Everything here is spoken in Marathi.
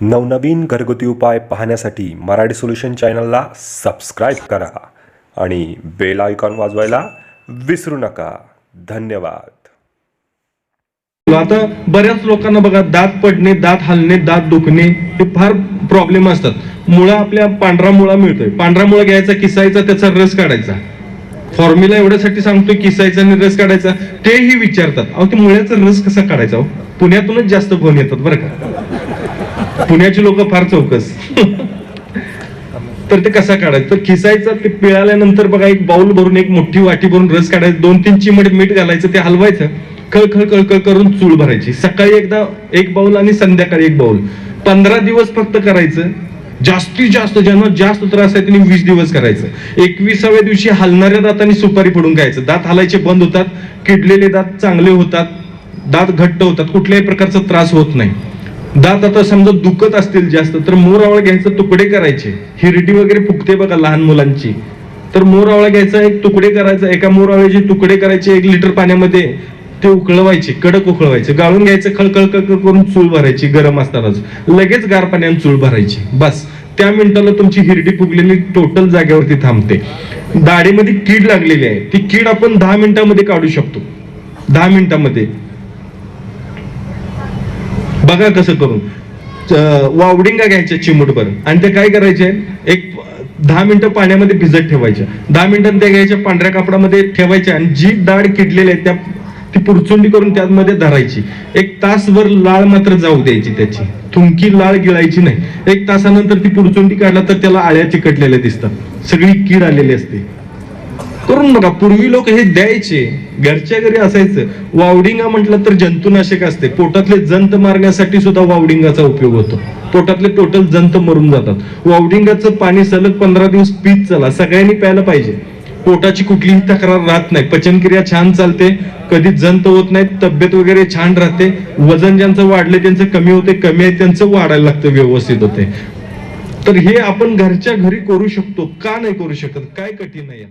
नवनवीन घरगुती उपाय पाहण्यासाठी मराठी सोल्युशन चॅनलला सबस्क्राईब करा आणि बेल आयकॉन वाजवायला विसरू नका. धन्यवाद. आता बऱ्याच लोकांना बघा दात पडणे दात हलणे दात दुखणे हे फार प्रॉब्लेम असतात. मुळा आपल्या पांढरा मुळा मिळतोय. पांढरा मुळा घ्यायचा किसायचा त्याचा रस काढायचा. फॉर्म्युला एवढ्यासाठी सांगतोय किसायचा आणि रस काढायचा. तेही विचारतात. अहो ते मुळ्याचा रस कसा काढायचा? पुण्यातूनच जास्त फोन येतात बरं का. पुण्याची लोक फार चौकस. तर ते कसा काढायचं? तर खिसायचं ते पिळाल्यानंतर बघा एक बाउल भरून एक मोठी वाटी भरून रस काढायचं. दोन तीन चिमट मीठ घालायचं ते हलवायचं. खळखळ खळखळ करून चूळ भरायची. सकाळी एकदा एक बाउल आणि संध्याकाळी एक बाउल पंधरा दिवस फक्त करायचं. जास्तीत जास्त ज्यांना जास्त त्रास आहे त्यांनी वीस दिवस करायचं. एकविसाव्या दिवशी हलणाऱ्या दातांनी सुपारी पडून घ्यायचं दात हलायचे बंद होतात किडलेले दात चांगले होतात दात घट्ट होतात कुठल्याही प्रकारचा त्रास होत नाही. दात आता समजा दुखत असतील जास्त तर मोर घ्यायचं तुकडे करायचे. हिरडी वगैरे फुगते बघा लहान मुलांची. तर मोर घ्यायचा एक तुकडे करायचा एका मोरावळ्याचे तुकडे करायचे एक लिटर पाण्यामध्ये ते उकळवायचे कडक उकळवायचे. गाळून घ्यायचं खळखळ खळखळ करून चूळ भरायची गरम असतानाच. लगेच गार पाण्याने चूळ भरायची. बस. त्या मिनिटाला तुमची हिरडी फुगलेली टोटल जागेवरती थांबते. दाढीमध्ये कीड लागलेली आहे. ती कीड आपण दहा मिनिटांमध्ये काढू शकतो. दहा मिनिटामध्ये. बघा कसं करून वावडिंगा घ्यायच्या चिमूटभर. आणि ते काय करायचे? एक दहा मिनिटं पाण्यामध्ये भिजत ठेवायच्या. दहा मिनिटं त्या घ्यायच्या पांढऱ्या कापडामध्ये ठेवायच्या आणि जी दाढ किडलेली आहे त्या ती पुरचुंडी करून त्यामध्ये धरायची. एक तासभर लाळ मात्र जाऊ द्यायची त्याची. थुंकी लाळ गिळायची नाही. एक तासानंतर ती पुरचुंडी काढला तर त्याला आळ्या चिकटलेल्या दिसतात. सगळी कीड आलेली असते. करून बघा पूर्वी लोक हे द्यायचे घरच्या घरी असायचं. वावडिंगा म्हटलं तर जंतुनाशक असते. पोटातले जंत मारण्यासाठी सुद्धा वावडिंगाचा उपयोग होतो. पोटातले टोटल जंत मरून जातात. वावडिंगाचं पाणी सलग पंधरा दिवस पीत चला. सगळ्यांनी प्यायला पाहिजे. पोटाची कुठलीही तक्रार राहत नाही. पचनक्रिया छान चालते. कधी जंत होत नाही तब्येत वगैरे छान राहते. वजन ज्यांचं वाढले त्यांचं कमी होते कमी आहे त्यांचं वाढायला लागतं व्यवस्थित होते. तर हे आपण घरच्या घरी करू शकतो का नाही करू शकत? काय कठीण आहे?